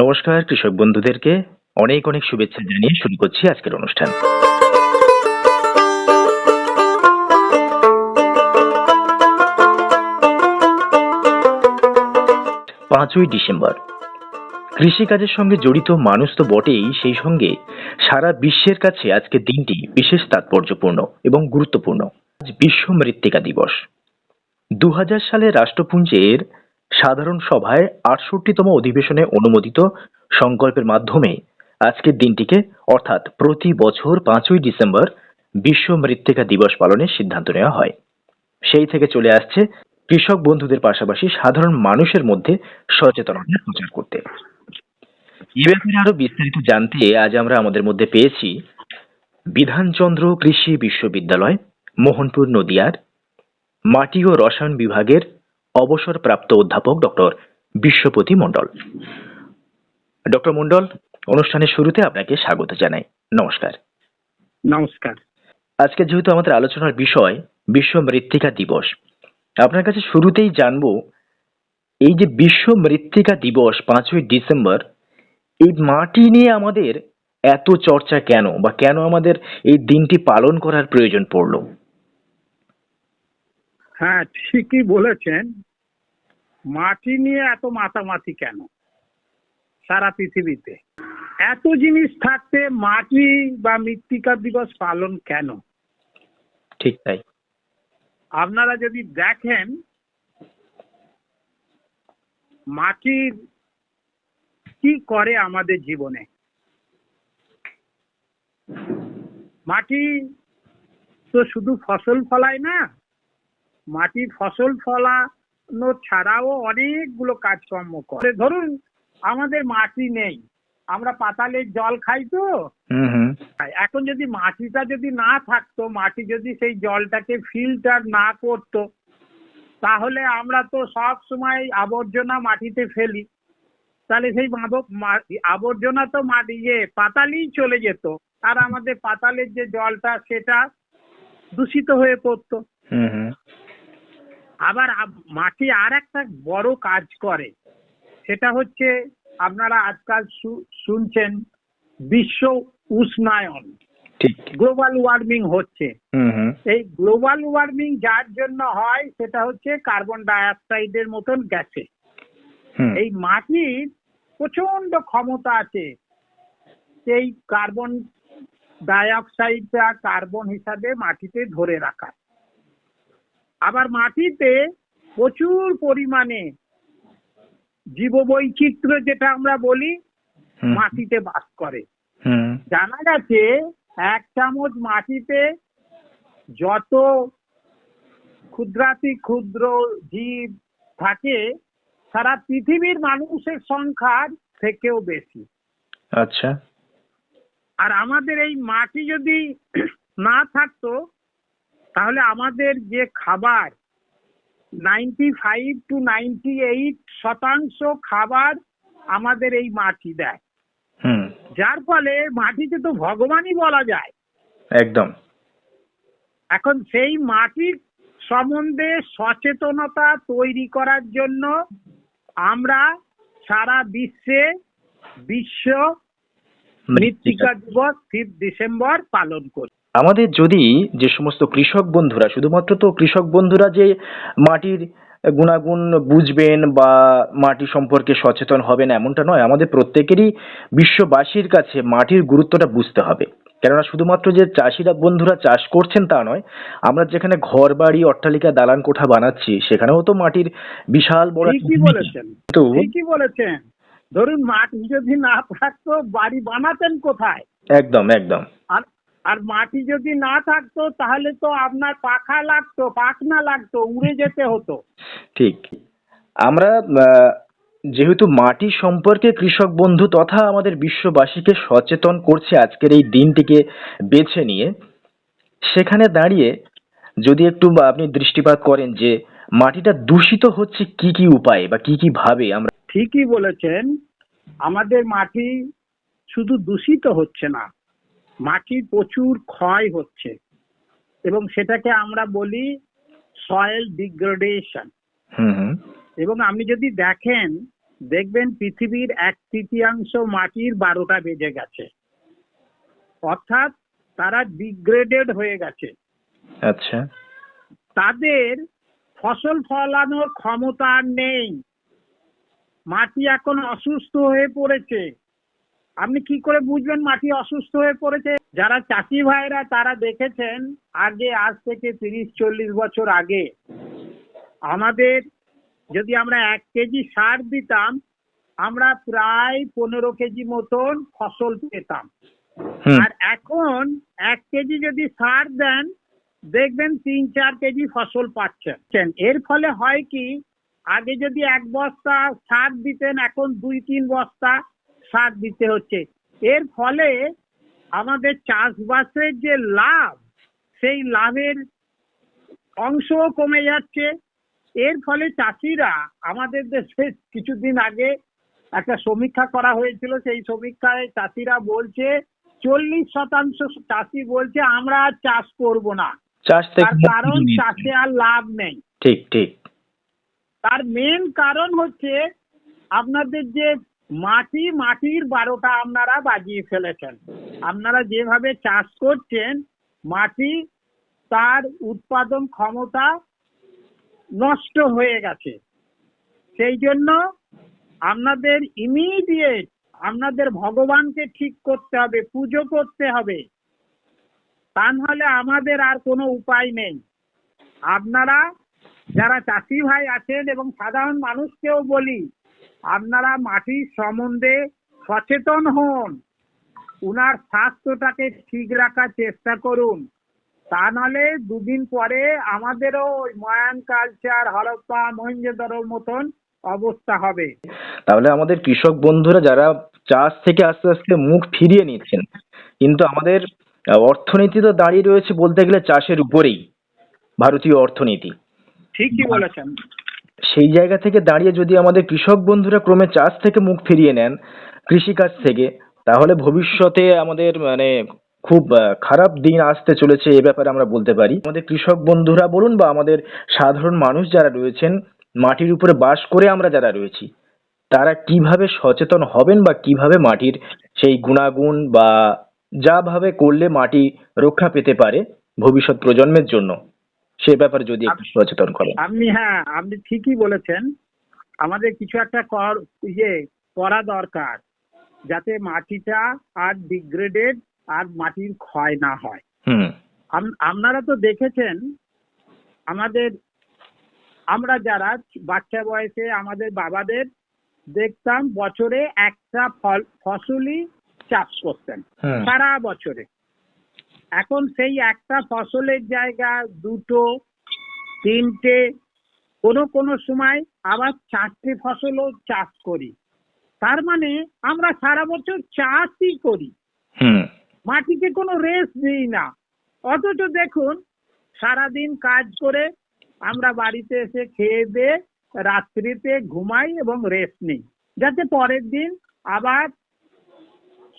নমস্কার, কৃষক বন্ধুদেরকে অনেক অনেক শুভেচ্ছা জানিয়ে শুরু করছি আজকের অনুষ্ঠান। পাঁচই ডিসেম্বর। কৃষিকাজের সঙ্গে জড়িত মানুষ তো বটেই, সেই সঙ্গে সারা বিশ্বের কাছে আজকের দিনটি বিশেষ তাৎপর্যপূর্ণ এবং গুরুত্বপূর্ণ। আজ বিশ্ব মৃত্তিকা দিবস। দু হাজার সালে রাষ্ট্রপুঞ্জের সাধারণ সভায় আটষট্টিতম অধিবেশনে অনুমোদিত সংকল্পের মাধ্যমে আজকের দিনটিকে, অর্থাৎ প্রতি বছর পাঁচই ডিসেম্বর, বিশ্ব মৃত্তিকা দিবস পালনের সিদ্ধান্ত নেওয়া হয়। সেই থেকে চলে আসছে কৃষক বন্ধুদের পাশাপাশি সাধারণ মানুষের মধ্যে সচেতনতা প্রচার করতে। এ ব্যাপারে আরও বিস্তারিত জানতে আজ আমরা আমাদের মধ্যে পেয়েছি বিধানচন্দ্র কৃষি বিশ্ববিদ্যালয়, মোহনপুর নদিয়ার মাটি ও রসায়ন বিভাগের অবসরপ্রাপ্ত অধ্যাপক ডক্টর বিশ্বপতি মণ্ডল। ডক্টর মণ্ডল অনুষ্ঠানের শুরুতে আপনাকে স্বাগত জানাই। নমস্কার। নমস্কার। আজকে যেহেতু আমাদের আলোচনার বিষয় বিশ্ব মৃত্তিকা দিবস আপনার কাছে শুরুতেই জানব এই যে বিশ্ব মৃত্তিকা দিবস পাঁচই ডিসেম্বর এই মাটি নিয়ে আমাদের এত চর্চা কেন বা কেন আমাদের এই দিনটি পালন করার প্রয়োজন পড়ল? হ্যাঁ ঠিকই বলেছেন। মাটি নিয়ে এত মাতামাতি কেন? সারা পৃথিবীতে। এত জিনিস থাকতে মাটি বা মৃত্তিকা দিবস পালন কেন? ঠিক তাই। আপনারা যদি দেখেন মাটির কি করে আমাদের জীবনে? মাটি তো শুধু ফসল ফলায় না মাটি ফসল ফলানো ছাড়াও অনেকগুলো কাজকর্ম করে। ধরুন আমাদের মাটি নেই। আমরা পাতালের জল খাই তো? এখন যদি মাটিটা যদি না থাকতো মাটি যদি সেই জলটাকে ফিল্টার না করতো তাহলে আমরা তো সব সময় আবর্জনা মাটিতে ফেলি। তাহলে সেই আবর্জনা তো মাটি ইয়ে পাতালেই চলে যেত। আর আমাদের পাতালের যে জলটা সেটা দূষিত হয়ে পড়তো। আবার মাটি আর একটা বড় কাজ করে। সেটা হচ্ছে আপনারা আজকাল শুনছেন বিশ্ব উষ্ণায়ন। গ্লোবাল ওয়ার্মিং হচ্ছে। এই গ্লোবাল ওয়ার্মিং যার জন্য হয় সেটা হচ্ছে কার্বন ডাইঅক্সাইডের মতন গ্যাসে এই মাটির প্রচণ্ড ক্ষমতা আছে। সেই কার্বন ডাইঅক্সাইডটা কার্বন হিসাবে মাটিতে ধরে রাখার। আবার মাটিতে প্রচুর পরিমাণে জীববৈচিত্র্য যেটা আমরা বলি মাটিতে বাস করে। জানা গেছে এক চামচ মাটিতে যত ক্ষুদ্রাতি ক্ষুদ্র জীব থাকে সারা পৃথিবীর মানুষের সংখ্যার থেকেও বেশি। আচ্ছা। আর আমাদের এই মাটি যদি না থাকতো তাহলে আমাদের যে খাবার ninety five to ninety eight শতাংশ খাবার আমাদের এই মাটি দেয়। যার ফলে মাটিকে তো ভগবানই বলা যায়। একদম। এখন সেই মাটির সম্বন্ধে সচেতনতা তৈরি করার জন্য আমরা সারা বিশ্বে বিশ্ব মৃত্তিকা দিবস ফিফ ডিসেম্বর পালন করি। আমাদের যদি যে সমস্ত কৃষক বন্ধুরা শুধুমাত্র তো কৃষক বন্ধুরা যে মাটির গুণাগুণ বুঝবেন বা মাটি সম্পর্কে সচেতন হবেন এমনটা নয় আমাদের প্রত্যেকেরই বিশ্ববাসীর কাছে মাটির গুরুত্বটা বুঝতে হবে। কেননা শুধুমাত্র যে চাষিরা বন্ধুরা চাষ করছেন তা নয় আমরা যেখানে ঘর বাড়ি অট্টালিকা দালান কোঠা বানাচ্ছি সেখানেও তো মাটির বিশাল বড় কি বলেছেন তো ঠিকই বলেছেন। ধরুন মাটি যদি না থাকতো বাড়ি বানাতেন কোথায়? একদম একদম। আর আর মাটি যদি না থাকতো তাহলে তো আপনার পাখা লাগতো পাখনা লাগতো উড়ে যেতে হতো। ঠিক। আমরা যেহেতু মাটি সম্পর্কে কৃষক বন্ধু তথা আমাদের বিশ্ববাসীকে সচেতন করছে আজকের এই দিনটিকে বেছে নিয়ে সেখানে দাঁড়িয়ে যদি একটু আপনি দৃষ্টিপাত করেন যে মাটিটা দূষিত হচ্ছে কি কি উপায়ে বা কি কি ভাবে আমরা ঠিকই বলেছেন। আমাদের মাটি শুধু দূষিত হচ্ছে না মাটির প্রচুর ক্ষয় হচ্ছে এবং সেটাকে আমরা বলি সয়েল ডিগ্রেডেশন এবং আপনি যদি দেখেন দেখবেন পৃথিবীর এক তৃতীয়াংশ মাটির বারোটা বেজে গেছে। অর্থাৎ তারা ডিগ্রেডেড হয়ে গেছে। আচ্ছা। তাদের ফসল ফলানোর ক্ষমতা আর নেই। মাটি এখন অসুস্থ হয়ে পড়েছে। আপনি কি করে বুঝবেন মাটি অসুস্থ হয়ে পড়েছে? যারা চাষি ভাইরা তারা দেখেছেন আগে আজ থেকে তিরিশ চল্লিশ বছর আগে আমাদের যদি আমরা এক কেজি সার দিতাম আমরা প্রায় পনেরো কেজি মতন ফসল পেতাম। আর এখন এক কেজি যদি সার দেন দেখবেন তিন চার কেজি ফসল পাচ্ছেন। এর ফলে হয় কি আগে যদি এক বস্তা সার দিতেন এখন দুই তিন বস্তা সার দিতে হচ্ছে। এর ফলে আমাদের চাষবাসের যে লাভ সেই লাভের অংশও কমে যাচ্ছে। এর ফলে চাষিরা আমাদের দেশে কিছুদিন আগে একটা সমীক্ষা করা হয়েছিল। সেই সমীক্ষায় চাষিরা বলছে চল্লিশ শতাংশ চাষি বলছে আমরা আর চাষ করব না। তার কারণ চাষে আর লাভ নেই। ঠিক ঠিক। তার মেন কারণ হচ্ছে আপনাদের যে মাটি, মাটির বারোটা আপনারা বাজিয়ে ফেলেছেন। আপনারা যেভাবে চাষ করছেন, মাটি তার উৎপাদন ক্ষমতা নষ্ট হয়ে গেছে। সেই জন্য আপনাদের ইমিডিয়েট আপনাদের ভগবানকে ঠিক করতে হবে, পুজো করতে হবে। তা নাহলে আমাদের আর কোনো উপায় নেই। আপনারা যারা চাষি ভাই আছেন এবং সাধারণ মানুষকেও বলি আপনারা মাটির সম্বন্ধে সচেতন হন। উনার স্বাস্থ্যটাকে ঠিক রাখার চেষ্টা করুন। তা নাহলে দুদিন পরে আমাদেরও ওই ময়ান কালচার হরপ্পা মহেঞ্জোদড়োর মতন অবস্থা হবে। তাহলে আমাদের কৃষক বন্ধুরা যারা চাষ থেকে আস্তে আস্তে মুখ ফিরিয়ে নিচ্ছেন কিন্তু আমাদের অর্থনীতি তো দাঁড়িয়ে রয়েছে বলতে গেলে চাষের উপরেই ভারতীয় অর্থনীতি। ঠিকই বলেছেন। সেই জায়গা থেকে দাঁড়িয়ে যদি আমাদের কৃষক বন্ধুরা ক্রমে চাষ থেকে মুখ ফিরিয়ে নেন, কৃষিকাজ থেকে, তাহলে ভবিষ্যতে আমাদের মানে খুব খারাপ দিন আসতে চলেছে এ ব্যাপারে আমরা বলতে পারি। আমাদের কৃষক বন্ধুরা বলুন বা আমাদের সাধারণ মানুষ যারা রয়েছেন, মাটির উপরে বাস করে আমরা যারা রয়েছি, তারা কীভাবে সচেতন হবেন বা কীভাবে মাটির সেই গুণাগুণ বা যা ভাবে করলে মাটি রক্ষা পেতে পারে ভবিষ্যৎ প্রজন্মের জন্য? সে ব্যাপারে যদি একটু সচেতন করেন। আপনি হ্যাঁ আপনি ঠিকই বলেছেন। আমাদের কিছু একটা কর ইয়ে করা দরকার যাতে মাটিটা আর ডিগ্রেডেড আর মাটির ক্ষয় না হয়। হুম। আপনারা তো দেখেছেন আমাদের আমরা যারা বাচ্চা বয়সে আমাদের বাবাদের দেখতাম বছরে একটা ফল ফসলই চাষ করতেন। সারা বছরে। এখন সেই একটা ফসলের জায়গা দুটো তিনটে কোনো কোনো সময় আবার চারটে ফসলও চাষ করি। তার মানে আমরা সারা বছর চাষই করি। মাটিকে কোনো রেস্ট দিই না। অথচ দেখুন সারাদিন কাজ করে আমরা বাড়িতে এসে খেয়ে দিয়ে রাত্রিতে ঘুমাই এবং রেস্ট নিই। যাতে পরের দিন আবার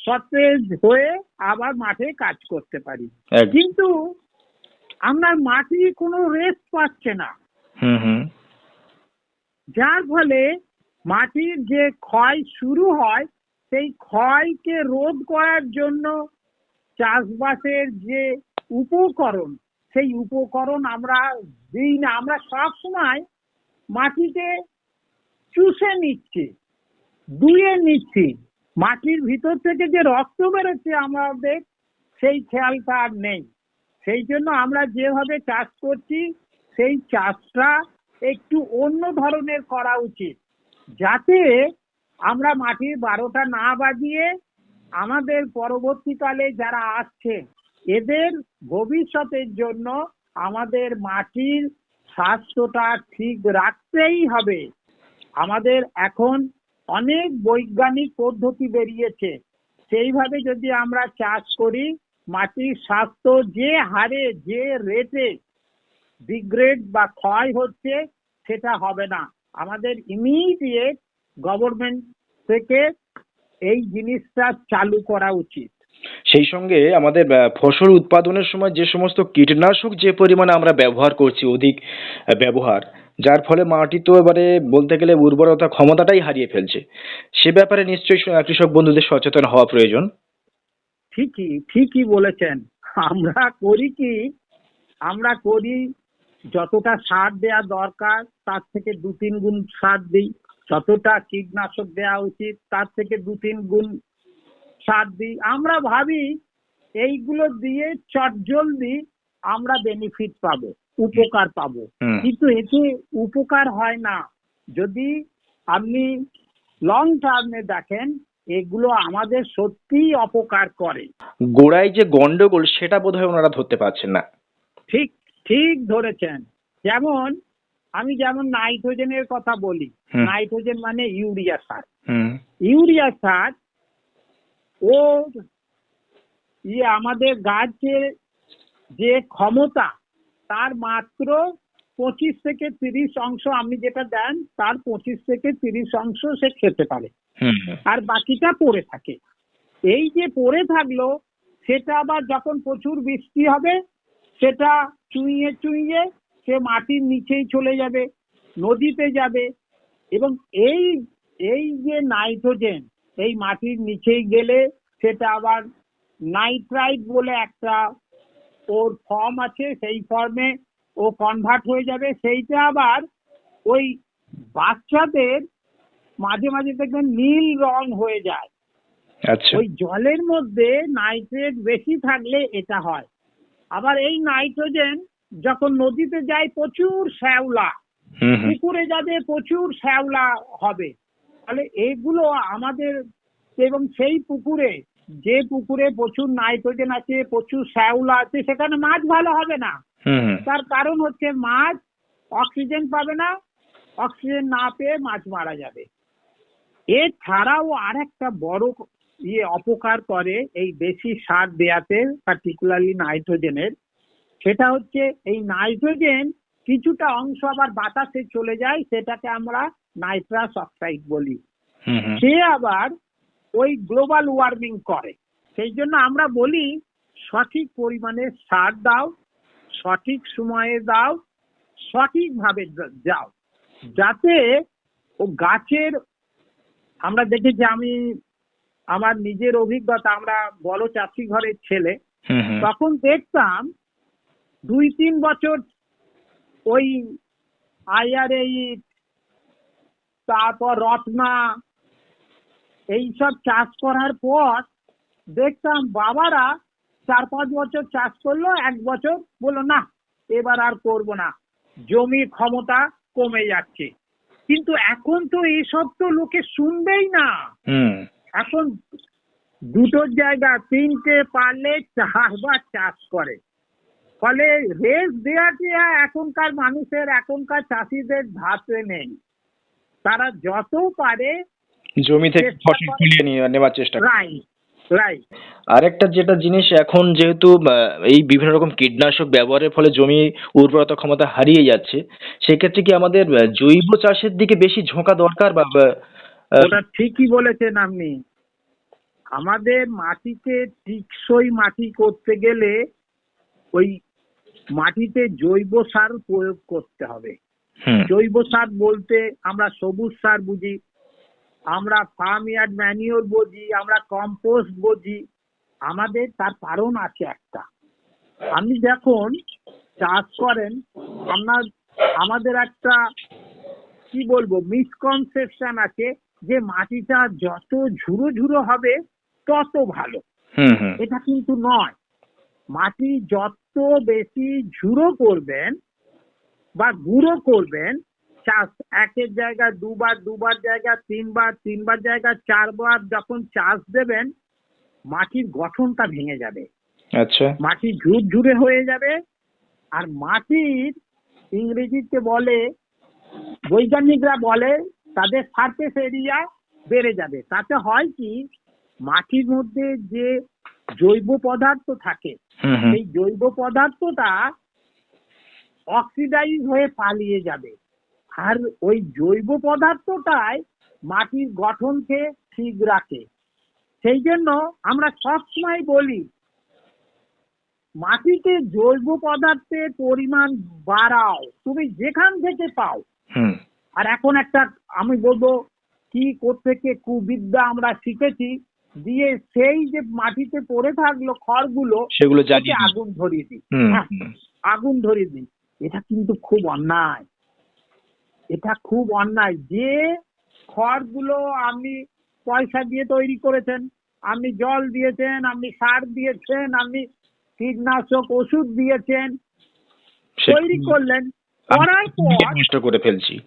সতেজ হয়ে আবার মাঠে কাজ করতে পারি। কিন্তু আপনার মাটি কোনো রেস্ট পাচ্ছে না। যার ফলে মাটির যে ক্ষয় শুরু হয় সেই ক্ষয়কে রোধ করার জন্য চাষবাসের যে উপকরণ সেই উপকরণ আমরা দিই না। আমরা সব সময় মাটিকে চুষে নিচ্ছি দুয়ে নিচ্ছি। মাটির ভিতর থেকে যে রক্ত বেরোচ্ছে আমাদের, সেই খেয়ালটা আর নেই। সেই জন্য আমরা যেভাবে চাষ করছি, সেই চাষটা একটু অন্য ধরনের করা উচিত। যাতে আমরা মাটির বারোটা না বাজিয়ে আমাদের পরবর্তীকালে যারা আসছে এদের ভবিষ্যতের জন্য আমাদের মাটির স্বাস্থ্যটা ঠিক রাখতেই হবে। আমাদের এখন অনেক বৈজ্ঞানিক পদ্ধতি বেরিয়েছে। সেইভাবে যদি আমরা চাষ করি, মাটির স্বাস্থ্য যে হারে, যে রেটে ডিগ্রেড বা ক্ষয় হচ্ছে, সেটা হবে না। আমাদের ইমিডিয়েট গভর্নমেন্ট থেকে এই জিনিসটা চালু করা উচিত। সেই সঙ্গে আমাদের ফসল উৎপাদনের সময় যে সমস্ত কীটনাশক যে পরিমাণে আমরা ব্যবহার করছি অধিক ব্যবহার, যার ফলে মাটি তো এবারে বলতে গেলে উর্বরতা ক্ষমতাটাই হারিয়ে ফেলছে। সে ব্যাপারে নিশ্চয়ই কৃষক বন্ধুদের সচেতন হওয়া প্রয়োজন। ঠিকই ঠিকই বলেছেন। আমরা করি কি, আমরা করি যতটা সার দেওয়া দরকার, তার থেকে দু তিন গুণ সার দিই। যতটা কীটনাশক দেওয়া উচিত, তার থেকে দু তিন গুণ সার দিই। আমরা ভাবি এইগুলো দিয়ে চটজলদি আমরা বেনিফিট পাবো উপকার পাবো। কিন্তু এতে উপকার হয় না। যদি আপনি লং টার্মে দেখেন এগুলো আমাদের সত্যিই অপকার করে। গোড়ায় যে গন্ডগোল সেটা বোধহয় ওনারা ধরতে পারছেন না। ঠিক ঠিক ধরেছেন। যেমন আমি যেমন নাইট্রোজেনের কথা বলি। নাইট্রোজেন মানে ইউরিয়া সার। হুম। ইউরিয়া সার ও ইয়ে আমাদের গাছের যে ক্ষমতা তার মাত্র পঁচিশ থেকে তিরিশ অংশ আপনি যেটা দেন তার পঁচিশ থেকে তিরিশ অংশ সে খেতে পারে। আর বাকিটা পড়ে থাকে। এই যে পড়ে থাকল সেটা আবার যখন প্রচুর বৃষ্টি হবে সেটা চুইয়ে চুইয়ে সে মাটির নিচেই চলে যাবে নদীতে যাবে। এবং এই এই যে নাইট্রোজেন এই মাটির নিচেই গেলে সেটা আবার নাইট্রাইট বলে একটা ওর ফর্ম আছে সেই ফর্মে ও কনভার্ট হয়ে যাবে। সেইটা আবার ওই বাচ্চাদের মাঝে মাঝে দেখবেন নীল রং হয়ে যায়। আচ্ছা। ওই জলের মধ্যে নাইট্রেট বেশি থাকলে এটা হয়। আবার এই নাইট্রোজেন যখন নদীতে যায় প্রচুর শ্যাওলা। পুকুরে যাবে প্রচুর শ্যাওলা হবে। তাহলে এগুলো আমাদের এবং সেই পুকুরে যে পুকুরে প্রচুর নাইট্রোজেন আছে প্রচুর শ্যাওলা আছে সেখানে মাছ ভালো হবে না। তার কারণ হচ্ছে মাছ অক্সিজেন পাবে না অক্সিজেন না পেয়ে মাছ মারা যাবে। এছাড়াও আর একটা বড় ইয়ে অপকার করে এই বেশি সার দেয়াতে পার্টিকুলারলি নাইট্রোজেনের সেটা হচ্ছে এই নাইট্রোজেন কিছুটা অংশ আবার বাতাসে চলে যায় সেটাকে আমরা নাইট্রাস অক্সাইড বলি। সে আবার ওই গ্লোবাল ওয়ার্মিং করে। সেই জন্য আমরা বলি সঠিক পরিমাণে সার দাও সঠিক সময়ে দাও সঠিকভাবে যাও। যাতে ও গাছের আমরা দেখেছি আমি আমার নিজের অভিজ্ঞতা আমরা বড় চাষি ঘরের ছেলে তখন দেখতাম দুই তিন বছর ওই আইআরএ তারপর রত্না। এইসব চাষ করার পর দেখতাম বাবারা চার পাঁচ বছর চাষ করল এক বছর বলল না এবার আর করব না। জমির ক্ষমতা কমে যাচ্ছে। কিন্তু এখন তো এসব তো লোকে শুনবেই না। এখন দুটোর জায়গা তিনটে পারলে চারবার চাষ করে। ফলে রেস দেওয়া এখনকার মানুষের এখনকার চাষিদের ধাতে নেই। তারা যত পারে জমি থেকে ফসল তুলিয়ে নিয়ে নেওয়ার চেষ্টা করে। রাইট রাইট আরেকটা যেটা জিনিস এখন যেহেতু এই বিভিন্ন রকম কীটনাশক ব্যবহারের ফলে জমি উর্বরতা ক্ষমতা হারিয়ে যাচ্ছে সেক্ষেত্রে কি আমাদের জৈব চাষের দিকে বেশি ঝোঁকা দরকার বা ওটা ঠিকই বলেছেন আপনি। আমাদের মাটিতে টিকসই মাটি করতে গেলে ওই মাটিতে জৈব সার প্রয়োগ করতে হবে। জৈব সার বলতে আমরা সবুজ সার বুঝি আমরা ফার্ম ইয়ার্ড ম্যানিওর বুঝি আমরা কম্পোস্ট বুঝি। আমাদের তার কারণ আছে একটা। আপনি যখন চাষ করেন আপনার আমাদের একটা কি বলব মিসকনসেপশন আছে যে মাটিটা যত ঝুরো ঝুরো হবে তত ভালো। এটা কিন্তু নয়। মাটি যত বেশি ঝুরো করবেন বা গুঁড়ো করবেন চাষ একের জায়গায় দুবার দুবার জায়গা তিনবার তিনবার জায়গা চারবার যখন চাষ দেবেন মাটির গঠনটা ভেঙে যাবে। আচ্ছা। মাটি ঝুরঝুরে হয়ে যাবে আর মাটির ইংরেজিতে বলে বৈজ্ঞানিকরা বলে তাদের সারফেস এরিয়া বেড়ে যাবে। তাতে হয় কি মাটির মধ্যে যে জৈব পদার্থ থাকে সেই জৈব পদার্থটা অক্সিডাইজ হয়ে পালিয়ে যাবে। আর ওই জৈব পদার্থটাই মাটির গঠনকে ঠিক রাখে। সেই জন্য আমরা সবসময় বলি মাটিতে জৈব পদার্থের পরিমাণ বাড়াও তুমি যেখান থেকে পাও। হুম। আর এখন একটা আমি বলব কি থেকে কুবিদ্যা আমরা শিখেছি দিয়ে সেই যে মাটিতে পড়ে থাকল খড়গুলো সেগুলো। আগুন ধরিয়ে দিই হ্যাঁ। আগুন ধরিয়ে দিই এটা কিন্তু খুব অন্যায়। এটা খুব অন্যায়। যে খড়গুলো আপনি পয়সা দিয়ে তৈরি করেছেন আপনি জল দিয়েছেন আপনি সার দিয়েছেন আপনি কীটনাশক ওষুধ দিয়েছেন তৈরি করলেন করার পর নষ্ট করে ফেলছি।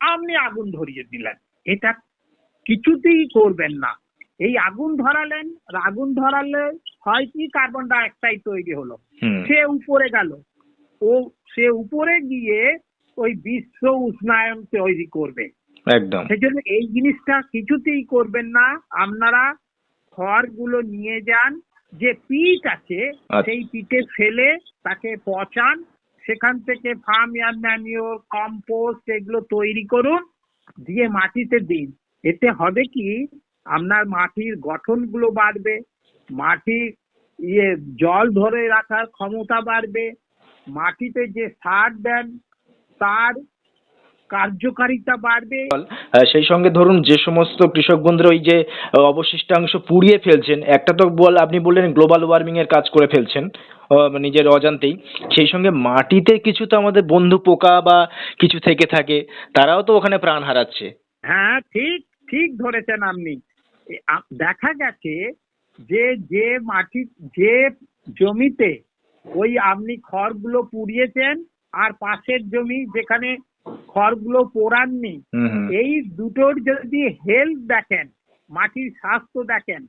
আপনি আগুন ধরিয়ে দিলেন। এটা কিছুতেই করবেন না। এই আগুন ধরালেন আর আগুন ধরালে হয় কি কার্বন ডাই অক্সাইড তৈরি হলো। সে উপরে গেল। ও সে উপরে গিয়ে ওই বিশ্ব উষ্ণায়ন তৈরি করবে। একদম। সেই জন্য এই জিনিসটা কিছুতেই করবেন না। আপনারা খড়গুলো নিয়ে যান যে পিট আছে আচ্ছা। সেই পিটে ফেলে তাকে পচান। সেখান থেকে ফার্ম ইয়ার ম্যানিওর কম্পোস্ট এগুলো তৈরি করুন দিয়ে মাটিতে দিন। এতে হবে কি আপনার মাটির গঠনগুলো বাড়বে মাটির ইয়ে জল ধরে রাখার ক্ষমতা বাড়বে মাটিতে যে সার দেন তার কার্যকারিতা বাড়বে। সেই সঙ্গে ধরুন যে সমস্ত কৃষক বন্ধুরা ওই যে অবশিষ্টাংশ পুড়িয়ে ফেলছেন একটা তো বল আপনি বললেন গ্লোবাল ওয়ার্মিং এর কাজ করে ফেলছেন নিজের অজান্তেই। সেই সঙ্গে মাটিতে কিছু তো আমাদের বন্ধু পোকা বা কিছু থেকে থাকে তারাও তো ওখানে প্রাণ হারাচ্ছে। হ্যাঁ ঠিক ঠিক ধরেছেন আপনি। দেখা গেছে যে যে মাটি যে জমিতে ওই আপনি খড়গুলো পুড়িয়েছেন আর পাশের জমি যেখানে খড়গুলো পোড়াননি এই দুটোর যদি হেলথ দেখেন মাটির স্বাস্থ্য দেখেন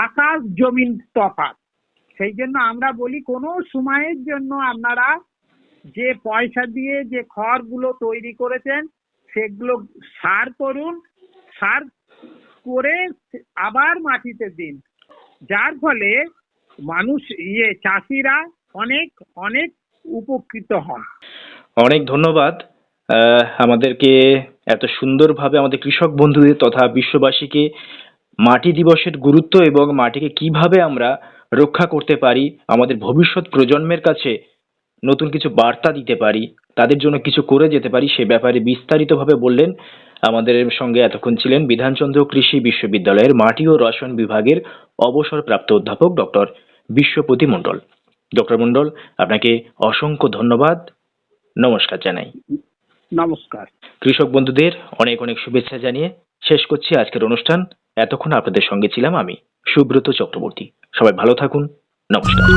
আকাশ জমিন তফাৎ সেই জন্য আমরা বলি কোনো সময়ের জন্য আপনারা যে পয়সা দিয়ে যে খড়গুলো তৈরি করেছেন সেগুলো সার করুন সার করে আবার মাটিতে দিন। যার ফলে মানুষ ইয়ে চাষিরা অনেক অনেক উপকৃত হন। অনেক ধন্যবাদ। আমাদেরকে এত সুন্দরভাবে আমাদের কৃষক বন্ধুদের তথা বিশ্ববাসীকে মাটি দিবসের গুরুত্ব এবং মাটিকে কীভাবে আমরা রক্ষা করতে পারি, আমাদের ভবিষ্যৎ প্রজন্মের কাছে নতুন কিছু বার্তা দিতে পারি, তাদের জন্য কিছু করে যেতে পারি, সে ব্যাপারে বিস্তারিতভাবে বললেন আমাদের সঙ্গে এতক্ষণ ছিলেন বিধানচন্দ্র কৃষি বিশ্ববিদ্যালয়ের মাটি ও রসায়ন বিভাগের অবসরপ্রাপ্ত অধ্যাপক ডক্টর বিশ্বপতি মণ্ডল। ডক্টর মণ্ডল আপনাকে অসংখ্য ধন্যবাদ। নমস্কার জানাই। নমস্কার। কৃষক বন্ধুদের অনেক অনেক শুভেচ্ছা জানিয়ে শেষ করছি আজকের অনুষ্ঠান। এতক্ষণ আপনাদের সঙ্গে ছিলাম আমি সুব্রত চক্রবর্তী। সবাই ভালো থাকুন। নমস্কার।